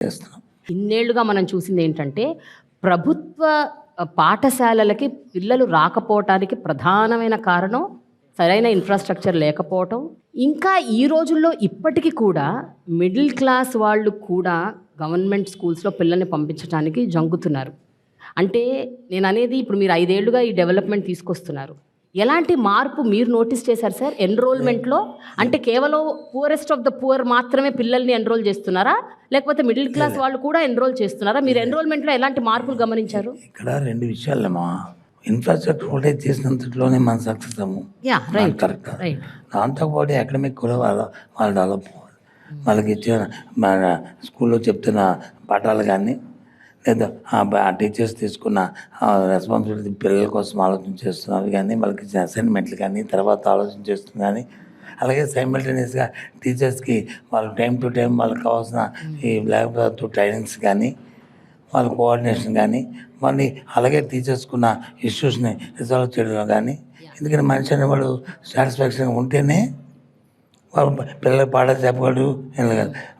చేస్తున్నాం ఇన్నేళ్ళుగా మనం చూసింది ఏంటంటే ప్రభుత్వ పాఠశాలలకి పిల్లలు రాకపోవటానికి ప్రధానమైన కారణం సరైన ఇన్ఫ్రాస్ట్రక్చర్ లేకపోవటం. ఇంకా ఈ రోజుల్లో ఇప్పటికీ కూడా మిడిల్ క్లాస్ వాళ్ళు కూడా గవర్నమెంట్ స్కూల్స్లో పిల్లల్ని పంపించడానికి జంగుతున్నారు అంటే నేను అనేది ఇప్పుడు మీరు ఐదేళ్ళుగా ఈ డెవలప్మెంట్ తీసుకొస్తున్నారు. ఎలాంటి మార్పు మీరు నోటీస్ చేశారు సార్? ఎన్రోల్మెంట్లో అంటే కేవలం పూరెస్ట్ ఆఫ్ ద పూర్ మాత్రమే పిల్లల్ని ఎన్రోల్ చేస్తున్నారా? లేకపోతే మిడిల్ క్లాస్ వాళ్ళు కూడా ఎన్రోల్ చేస్తున్నారా? మీరు ఎన్రోల్మెంట్లో ఎలాంటి మార్పులు గమనించారు? ఇక్కడ రెండు విషయాలమ్మా ఇన్ఫ్రాస్ట్రక్చర్ ఒకటే చేసినంతలోనే మనం సక్సెస్ అవ్వము కరెక్ట్ దాంతోపాటు అకాడమిక్ కూడా వాళ్ళ వాళ్ళు డెవలప్ వాళ్ళకి ఇచ్చిన మన స్కూల్లో చెప్తున్న పాఠాలు కానీ లేదా ఆ టీచర్స్ తీసుకున్న రెస్పాన్సిబిలిటీ పిల్లల కోసం ఆలోచన చేస్తున్నారు కానీ వాళ్ళకి ఇచ్చిన అసైన్మెంట్లు కానీ తర్వాత ఆలోచన చేస్తుంది కానీ అలాగే సైమల్టేనియస్గా టీచర్స్కి వాళ్ళు టైం టు టైం వాళ్ళకి కావాల్సిన ఈ బ్లాక్ బోర్డ్ ట్రైనింగ్స్ కానీ వాళ్ళ కోఆర్డినేషన్ కానీ మళ్ళీ అలాగే టీచర్స్కున్న ఇష్యూస్ని రిజాల్వ్ చేయడంలో కానీ ఎందుకంటే మనిషి అనేవాడు సాటిస్ఫాక్షన్గా ఉంటేనే వాళ్ళు పిల్లలు పాఠాలు చెప్పగలరు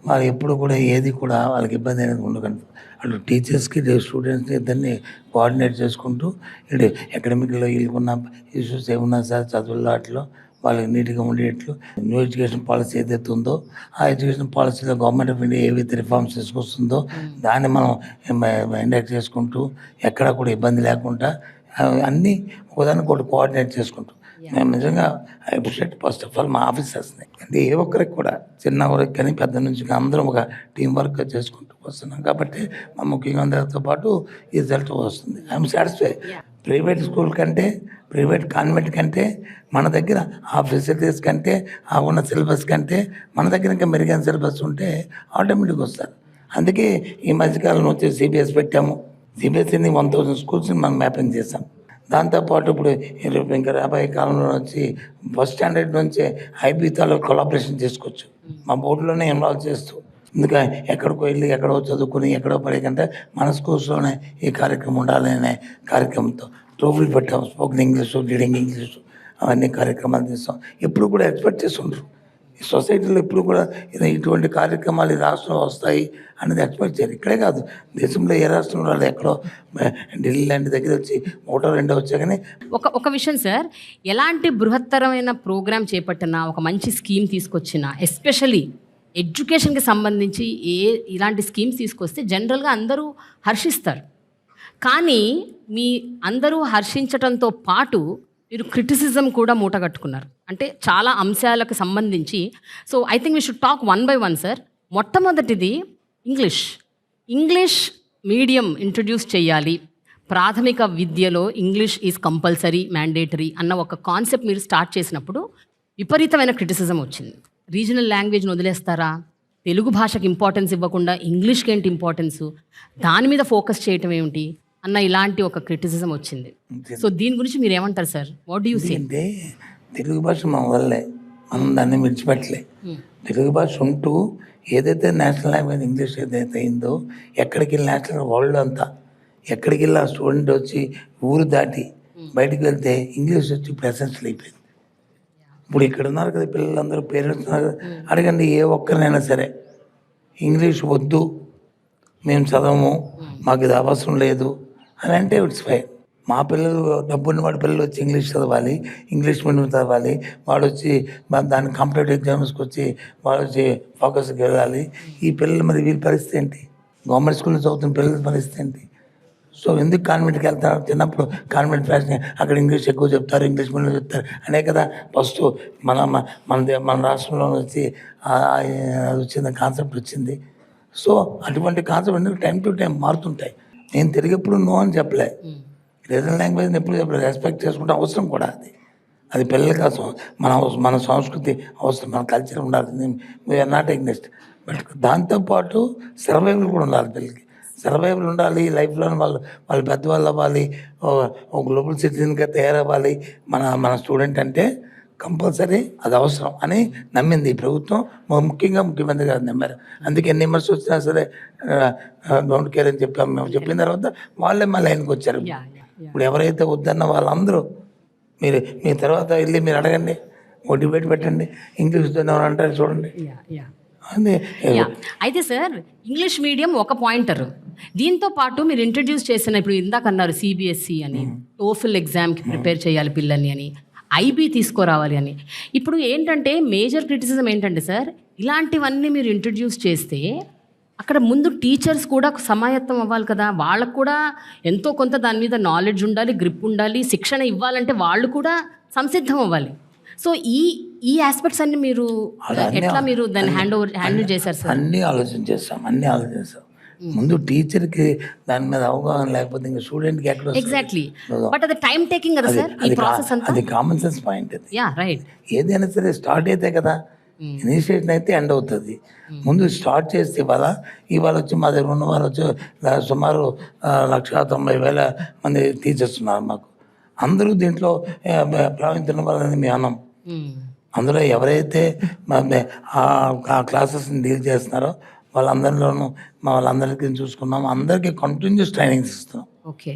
వాళ్ళు ఎప్పుడు కూడా ఏది కూడా వాళ్ళకి ఇబ్బంది అనేది ఉండకండి అటు టీచర్స్కి స్టూడెంట్స్కి ఇద్దరిని కోఆర్డినేట్ చేసుకుంటూ ఇటు అకాడమిక్లో వీళ్ళకున్న ఇష్యూస్ ఏమున్నా సార్ చదువుల్లో వాటిలో వాళ్ళకి నీట్గా ఉండేట్లు. న్యూ ఎడ్యుకేషన్ పాలసీ ఏదైతే ఉందో ఆ ఎడ్యుకేషన్ పాలసీలో గవర్నమెంట్ ఆఫ్ ఇండియా ఏవైతే రిఫార్మ్స్ తీసుకొస్తుందో దాన్ని మనం ఇండక్ట్ చేసుకుంటూ ఎక్కడా కూడా ఇబ్బంది లేకుండా అన్నీ ఒకదానికి ఒకటి కోఆర్డినేట్ చేసుకుంటూ మేము నిజంగా I appreciate first of all మా ఆఫీసర్స్ని. అంటే ఏ ఒక్కరికి కూడా చిన్న వరకు కానీ పెద్ద నుంచి అందరం ఒక టీం వర్క్ చేసుకుంటూ వస్తున్నాం. కాబట్టి మా ముఖ్యంగా అందరితో పాటు ఈ రిజల్ట్ వస్తుంది. ఐఎమ్ సాటిస్ఫై ప్రైవేట్ స్కూల్ కంటే ప్రైవేట్ కాన్వెంట్ కంటే మన దగ్గర ఆ ఫెసిలిటీస్ కంటే ఆ ఉన్న సిలబస్ కంటే మన దగ్గర ఇంకా మెరుగైన సిలబస్ ఉంటే ఆటోమేటిక్గా వస్తారు. అందుకే ఈ మధ్యకాలంలో వచ్చి సిబిఎస్ పెట్టాము. సిబిఎస్ఈని వన్ థౌసండ్ స్కూల్స్ని మనం మ్యాపింగ్ చేసాం దాంతోపాటు ఇప్పుడు రేపు ఇంకా రాబోయే కాలంలో వచ్చి ఫస్ట్ స్టాండర్డ్ నుంచి ఐబీతాలో కొలాబరేషన్ చేసుకోవచ్చు మా బోర్డులోనే ఇన్వాల్వ్ చేస్తూ ఇంకా ఎక్కడికో వెళ్ళి ఎక్కడో చదువుకుని ఎక్కడో పడేకంటే మన స్కూల్స్లోనే ఈ కార్యక్రమం ఉండాలి అనే కార్యక్రమంతో ట్రోఫీలు పెట్టాం. స్పోకెన్ ఇంగ్లీషు రీడింగ్ ఇంగ్లీషు అవన్నీ కార్యక్రమాలు చేస్తాం. ఎప్పుడు కూడా ఎక్స్పెక్ట్ చేస్తుంటారు ఈ సొసైటీలో ఎప్పుడు కూడా ఇటువంటి కార్యక్రమాలు ఈ రాష్ట్రంలో వస్తాయి అనేది ఎక్స్పెక్ట్ చేయరు. ఇక్కడే కాదు దేశంలో ఏ రాష్ట్రంలో వాళ్ళు ఎక్కడో ఢిల్లీ లాంటి దగ్గర వచ్చి ఒకటో రెండో వచ్చా కానీ ఒక ఒక విషయం సార్ ఎలాంటి బృహత్తరమైన ప్రోగ్రామ్ చేపట్టినా ఒక మంచి స్కీమ్ తీసుకొచ్చినా ఎస్పెషలీ ఎడ్యుకేషన్కి సంబంధించి ఏ ఇలాంటి స్కీమ్స్ తీసుకొస్తే జనరల్గా అందరూ హర్షిస్తారు. కానీ మీ అందరూ హర్షించటంతో పాటు మీరు క్రిటిసిజం కూడా మూటగట్టుకున్నారు అంటే చాలా అంశాలకు సంబంధించి. So I think we should talk one by one sir మొట్టమొదటిది ఇంగ్లీష్ ఇంగ్లీష్ మీడియం ఇంట్రడ్యూస్ చేయాలి. ప్రాథమిక విద్యలో ఇంగ్లీష్ ఈజ్ కంపల్సరీ మ్యాండేటరీ అన్న ఒక కాన్సెప్ట్ మీరు స్టార్ట్ చేసినప్పుడు విపరీతమైన క్రిటిసిజం వచ్చింది. రీజనల్ లాంగ్వేజ్ని వదిలేస్తారా? తెలుగు భాషకు ఇంపార్టెన్స్ ఇవ్వకుండా ఇంగ్లీష్కి ఏంటి ఇంపార్టెన్స్ దాని మీద ఫోకస్ చేయటం ఏమిటి? అన్న ఇలాంటి ఒక క్రిటిసిజం వచ్చింది. సో దీని గురించి మీరు ఏమంటారు sir? What do you see అంటే తెలుగు భాష మన వల్లే. మనం దాన్ని విడిచిపెట్టలే. తెలుగు భాష ఉంటూ ఏదైతే నేషనల్ లాంగ్వేజ్ ఇంగ్లీష్ ఏదైతే అయిందో ఎక్కడికి వెళ్ళి నేషనల్ వరల్డ్ అంతా. ఎక్కడికి వెళ్ళి ఆ స్టూడెంట్ వచ్చి ఊరు దాటి బయటికి వెళ్తే ఇంగ్లీష్ వచ్చి ఎసెన్షియల్ అయిపోయింది. ఇప్పుడు ఇక్కడ ఉన్నారు కదా పిల్లలందరూ పేరెంట్స్ ఉన్నారు కదా. అడగండి ఏ ఒక్కరినైనా సరే. ఇంగ్లీష్ వద్దు. మేము చదవము. మాకు ఇది అవసరం లేదు. అని అంటే ఇట్స్ ఫైన్ మా పిల్లలు డబ్బున్న వాడి పిల్లలు వచ్చి ఇంగ్లీష్ చదవాలి ఇంగ్లీష్ మీడియం చదవాలి వాడు వచ్చి దాని కాంపిటేటివ్ ఎగ్జామ్స్కి వచ్చి వాడు వచ్చి ఫోకస్కి వెళ్ళాలి. ఈ పిల్లలు మరి వీళ్ళ పరిస్థితి ఏంటి? గవర్నమెంట్ స్కూల్లో చదువుతున్న పిల్లల పరిస్థితి ఏంటి? సో ఎందుకు కాన్వెంట్కి వెళ్తారు? చిన్నప్పుడు కాన్వెంట్ ఫ్యాషన్ అక్కడ ఇంగ్లీష్ ఎక్కువ చెప్తారు ఇంగ్లీష్ మీడియం చెప్తారు. అనే కదా ఫస్ట్ మన మన మన దే- మన రాష్ట్రంలో వచ్చి అది వచ్చింది కాన్సెప్ట్ వచ్చింది. సో అటువంటి కాన్సెప్ట్ ఎందుకు టైం టు టైం మారుతుంటాయి? నేను తెలుగు ఎప్పుడు నో అని చెప్పలే. రీజనల్ లాంగ్వేజ్ని ఎప్పుడు చెప్పలేదు. రెస్పెక్ట్ చేసుకుంటే అవసరం కూడా అది. అది పిల్లల కోసం మన మన సంస్కృతి అవసరం మన కల్చర్ ఉండాలి. We are not against but దాంతోపాటు సర్వైవల్ కూడా ఉండాలి పిల్లలకి సర్వైవల్ ఉండాలి లైఫ్లో వాళ్ళు వాళ్ళు పెద్దవాళ్ళు అవ్వాలి ఒక గ్లోబల్ సిటిజన్గా తయారవ్వాలి. మన మన స్టూడెంట్ అంటే కంపల్సరీ అది అవసరం అని నమ్మింది ఈ ప్రభుత్వం. ము- ముఖ్యంగా ముఖ్యమంత్రి గారు నమ్మారు. అందుకే ఎన్ని విమర్శ వచ్చినా సరే డోంట్ కేర్ అని చెప్పాము మేము చెప్పిన తర్వాత వాళ్ళే మా లైన్కి వచ్చారు. ఇప్పుడు ఎవరైతే వద్దన్న వాళ్ళందరూ మీరు మీ తర్వాత వెళ్ళి మీరు అడగండి ఓ డిబేట్ పెట్టండి ఇంగ్లీష్ అంటారు చూడండి. అయితే సార్ ఇంగ్లీష్ మీడియం ఒక పాయింటర్. దీంతో పాటు మీరు ఇంట్రడ్యూస్ చేసిన ఇప్పుడు ఇందాక అన్నారు సిబిఎస్ఈ E అని టోఫిల్ ఎగ్జామ్కి ప్రిపేర్ చేయాలి పిల్లల్ని అని. ఐబీ తీసుకురావాలి అని. ఇప్పుడు ఏంటంటే మేజర్ క్రిటిసిజం ఏంటంటే సార్ ఇలాంటివన్నీ మీరు ఇంట్రడ్యూస్ చేస్తే అక్కడ ముందు టీచర్స్ కూడా సమాయత్తం అవ్వాలి కదా. వాళ్ళకు కూడా ఎంతో కొంత దాని మీద నాలెడ్జ్ ఉండాలి గ్రిప్ ఉండాలి శిక్షణ ఇవ్వాలంటే వాళ్ళు కూడా సంసిద్ధం అవ్వాలి. సో ఈ ఈ ఆస్పెక్ట్స్ అన్ని మీరు ఎట్లా మీరు దాన్ని హ్యాండ్ ఓవర్ హ్యాండిల్ చేశారు సార్? అన్నీ ఆలోచన చేస్తాం అన్నీ ఆలోచన చేస్తాం. ముందు టీచర్కి దాని మీద అవగాహన లేకపోతే ఇంకా స్టూడెంట్కి ఎక్కడ వస్తుంది? ఎగ్జాక్ట్లీ బట్ అది టైం టేకింగ్ కదా సార్ ఈ కా- ప్రాసెస్ అంతా? అది కామన్ సెన్స్ పాయింట్ అది. యా రైట్ ఏదైనా సరే స్టార్ట్ అయితే కదా ఇనిషియేషన్ అయితే ఎండ్ అవుతుంది. ముందు స్టార్ట్ చేస్తే ఇవాళ ఇవాళ వచ్చి మా దగ్గర ఉన్న వాళ్ళు వచ్చి సుమారు లక్ష తొంభై వేల మంది టీచర్స్ ఉన్నారు మాకు. అందరూ దీంట్లో ప్రావీణ్యం వాళ్ళని మేము అన్నాం. అందులో ఎవరైతే మ- మ- ఆ క్లాసెస్ని డీల్ చేస్తున్నారో వాళ్ళందరిలోనూ మా వాళ్ళందరికీ చూసుకున్నాం. అందరికీ కంటిన్యూస్ ట్రైనింగ్స్ ఇస్తున్నాం. ఓకే